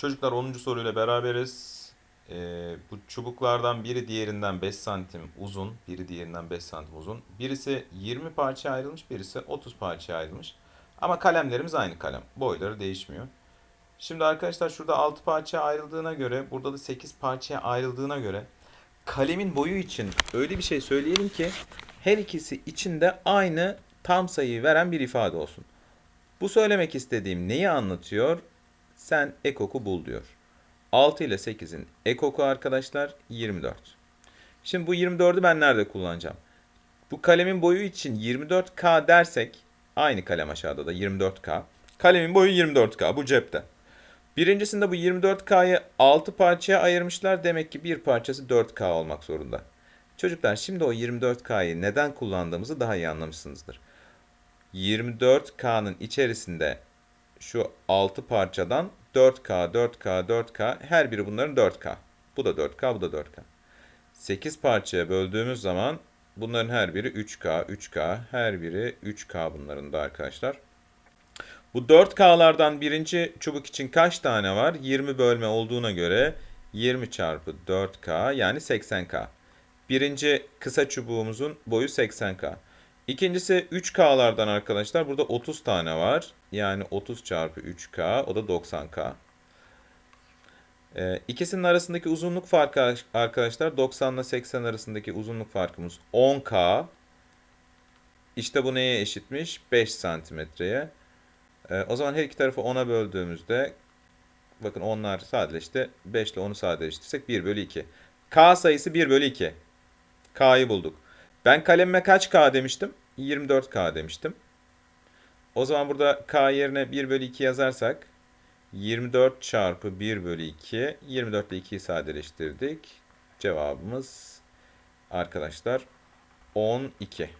Çocuklar 10. soruyla beraberiz. Ee, bu çubuklardan biri diğerinden 5 santim uzun, biri diğerinden 5 santim uzun. Birisi 20 parçaya ayrılmış, birisi 30 parçaya ayrılmış. Ama kalemlerimiz aynı kalem. Boyları değişmiyor. Şimdi arkadaşlar şurada 6 parçaya ayrıldığına göre, burada da 8 parçaya ayrıldığına göre kalemin boyu için öyle bir şey söyleyelim ki her ikisi içinde aynı tam sayıyı veren bir ifade olsun. Bu söylemek istediğim neyi anlatıyor? Sen ekoku bul diyor. 6 ile 8'in ekoku arkadaşlar 24. Şimdi bu 24'ü ben nerede kullanacağım? Bu kalemin boyu için 24K dersek aynı kalem aşağıda da 24K. Kalemin boyu 24K bu cepte. Birincisinde bu 24K'yı 6 parçaya ayırmışlar. Demek ki bir parçası 4K olmak zorunda. Çocuklar şimdi o 24K'yı neden kullandığımızı daha iyi anlamışsınızdır. 24K'nın içerisinde şu 6 parçadan 4K, 4K, 4K her biri bunların 4K. Bu da 4K, bu da 4K. 8 parçaya böldüğümüz zaman bunların her biri 3K, 3K, her biri 3K bunların da arkadaşlar. Bu 4K'lardan birinci çubuk için kaç tane var? 20 bölme olduğuna göre 20 çarpı 4K yani 80K. Birinci kısa çubuğumuzun boyu 80K. İkincisi 3K'lardan arkadaşlar burada 30 tane var. Yani 30 çarpı 3K o da 90K. Ee, ikisinin arasındaki uzunluk farkı arkadaşlar 90 ile 80 arasındaki uzunluk farkımız 10K. İşte bu neye eşitmiş? 5 santimetreye. Ee, o zaman her iki tarafı 10'a böldüğümüzde bakın onlar sadeleşti. 5 ile 10'u sadeleştirsek 1 bölü 2. K sayısı 1 bölü 2. K'yı bulduk. Ben kalemime kaç K demiştim? 24K demiştim. O zaman burada K yerine 1 bölü 2 yazarsak 24 çarpı 1 bölü 2 24 ile 2'yi sadeleştirdik. Cevabımız arkadaşlar 12.